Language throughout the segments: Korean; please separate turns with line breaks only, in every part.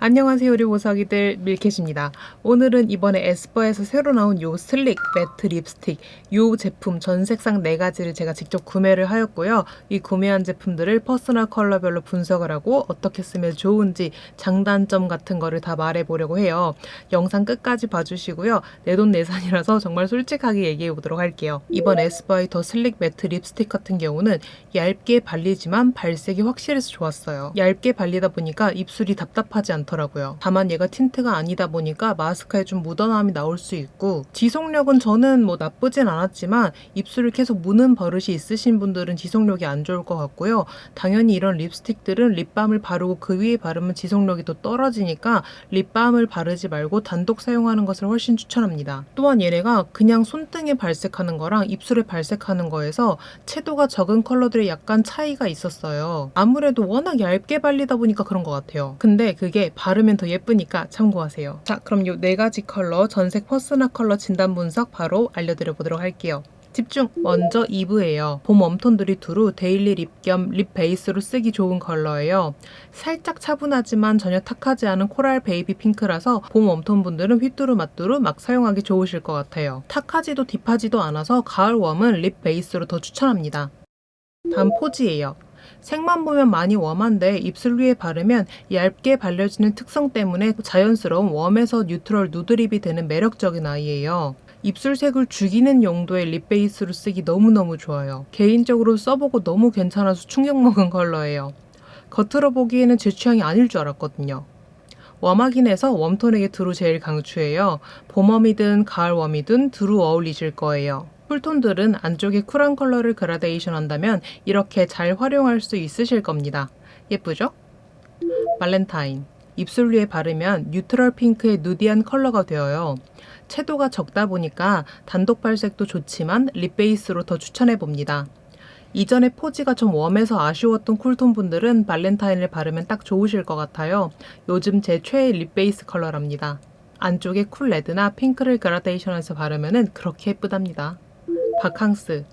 안녕하세요 우리 보석이들 밀켓입니다. 오늘은 이번에 에스쁘에서 새로 나온 요 슬릭 매트 립스틱 요 제품 전 색상 4가지를 제가 직접 구매를 하였고요. 이 구매한 제품들을 퍼스널 컬러별로 분석을 하고 어떻게 쓰면 좋은지 장단점 같은 거를 다 말해보려고 해요. 영상 끝까지 봐주시고요. 내돈내산이라서 정말 솔직하게 얘기해 보도록 할게요. 이번 에스쁘의 더 슬릭 매트 립스틱 같은 경우는 얇게 발리지만 발색이 확실해서 좋았어요. 얇게 발리다 보니까 입술이 답답하지 않 더라고요. 다만 얘가 틴트가 아니다 보니까 마스크에 좀 묻어남이 나올 수 있고 지속력은 저는 뭐 나쁘진 않았지만 입술을 계속 무는 버릇이 있으신 분들은 지속력이 안 좋을 것 같고요. 당연히 이런 립스틱들은 립밤을 바르고 그 위에 바르면 지속력이 더 떨어지니까 립밤을 바르지 말고 단독 사용하는 것을 훨씬 추천합니다. 또한 얘네가 그냥 손등에 발색하는 거랑 입술에 발색하는 거에서 채도가 적은 컬러들이 약간 차이가 있었어요. 아무래도 워낙 얇게 발리다 보니까 그런 것 같아요. 근데 그게 바르면 더 예쁘니까 참고하세요. 자, 그럼 요 네 가지 컬러 전색 퍼스널 컬러 진단 분석 바로 알려드려 보도록 할게요. 집중! 먼저 이브예요. 봄 웜톤들이 두루 데일리 립 겸 립 베이스로 쓰기 좋은 컬러예요. 살짝 차분하지만 전혀 탁하지 않은 코랄 베이비 핑크라서 봄 웜톤 분들은 휘뚜루 마뚜루 막 사용하기 좋으실 것 같아요. 탁하지도 딥하지도 않아서 가을 웜은 립 베이스로 더 추천합니다. 다음 포지예요. 색만 보면 많이 웜한데 입술 위에 바르면 얇게 발려지는 특성 때문에 자연스러운 웜에서 뉴트럴 누드립이 되는 매력적인 아이예요. 입술색을 죽이는 용도의 립 베이스로 쓰기 너무너무 좋아요. 개인적으로 써보고 너무 괜찮아서 충격 먹은 컬러예요. 겉으로 보기에는 제 취향이 아닐 줄 알았거든요. 웜하긴 해서 웜톤에게 두루 제일 강추해요. 봄웜이든 가을웜이든 두루 어울리실 거예요. 쿨톤들은 안쪽에 쿨한 컬러를 그라데이션 한다면 이렇게 잘 활용할 수 있으실 겁니다. 예쁘죠? 발렌타인. 입술 위에 바르면 뉴트럴 핑크의 누디한 컬러가 되어요. 채도가 적다 보니까 단독 발색도 좋지만 립 베이스로 더 추천해 봅니다. 이전에 포지가 좀 웜해서 아쉬웠던 쿨톤 분들은 발렌타인을 바르면 딱 좋으실 것 같아요. 요즘 제 최애 립 베이스 컬러랍니다. 안쪽에 쿨 레드나 핑크를 그라데이션해서 바르면 그렇게 예쁘답니다. 바캉스.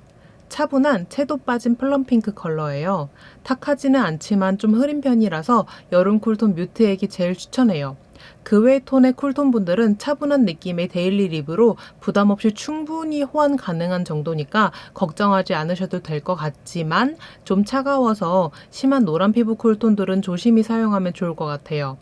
차분한 채도 빠진 플럼 핑크 컬러예요. 탁하지는 않지만 좀 흐린 편이라서 여름 쿨톤 뮤트에게 제일 추천해요. 그 외 톤의 쿨톤 분들은 차분한 느낌의 데일리 립으로 부담 없이 충분히 호환 가능한 정도니까 걱정하지 않으셔도 될 것 같지만 좀 차가워서 심한 노란 피부 쿨톤들은 조심히 사용하면 좋을 것 같아요.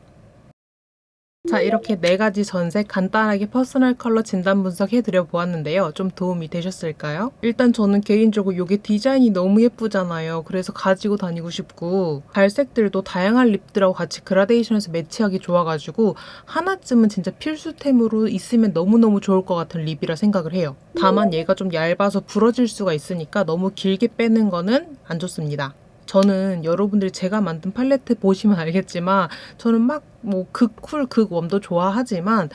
자, 이렇게 네 가지 전색 간단하게 퍼스널 컬러 진단 분석해 드려 보았는데요. 좀 도움이 되셨을까요? 일단 저는 개인적으로 이게 디자인이 너무 예쁘잖아요. 그래서 가지고 다니고 싶고 발색들도 다양한 립들하고 같이 그라데이션해서 매치하기 좋아가지고 하나쯤은 진짜 필수템으로 있으면 너무너무 좋을 것 같은 립이라 생각을 해요. 다만 얘가 좀 얇아서 부러질 수가 있으니까 너무 길게 빼는 거는 안 좋습니다. 저는 여러분들이 제가 만든 팔레트 보시면 알겠지만 저는 막뭐 극쿨 극웜도 좋아하지만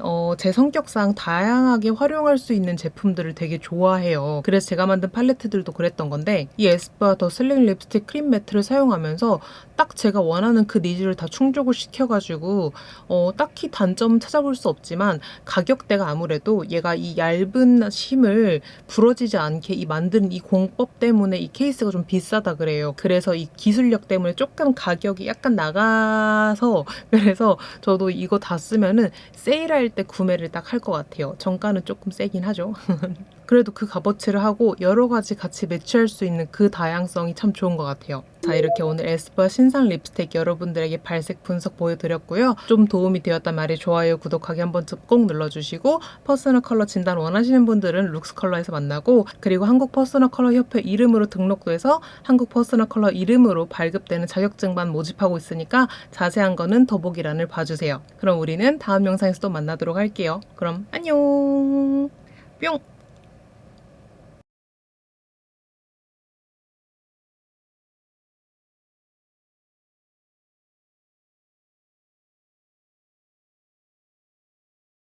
어, 제 성격상 다양하게 활용할 수 있는 제품들을 되게 좋아해요. 그래서 제가 만든 팔레트들도 그랬던 건데 이 에스쁘아 더 슬링 립스틱 크림 매트를 사용하면서 딱 제가 원하는 그 니즈를 다 충족을 시켜가지고 어, 딱히 단점은 찾아볼 수 없지만 가격대가 아무래도 얘가 이 얇은 심을 부러지지 않게 이 만드는 이 공법 때문에 이 케이스가 좀 비싸다 그래요. 그래서 이 기술력 때문에 조금 가격이 약간 나가서 그래서 저도 이거 다 쓰면은 세일할 때 구매를 딱 할 것 같아요. 정가는 조금 세긴 하죠. 그래도 그 값어치를 하고 여러 가지 같이 매치할 수 있는 그 다양성이 참 좋은 것 같아요. 자 이렇게 오늘 에스쁘아 신상 립스틱 여러분들에게 발색 분석 보여드렸고요. 좀 도움이 되었단 말이 좋아요, 구독하기 한번 꼭 눌러주시고 퍼스널 컬러 진단 원하시는 분들은 룩스 컬러에서 만나고 그리고 한국 퍼스널 컬러 협회 이름으로 등록도 해서 한국 퍼스널 컬러 이름으로 발급되는 자격증만 모집하고 있으니까 자세한 거는 더보기란을 봐주세요. 그럼 우리는 다음 영상에서 또 만나도록 할게요. 그럼 안녕 뿅!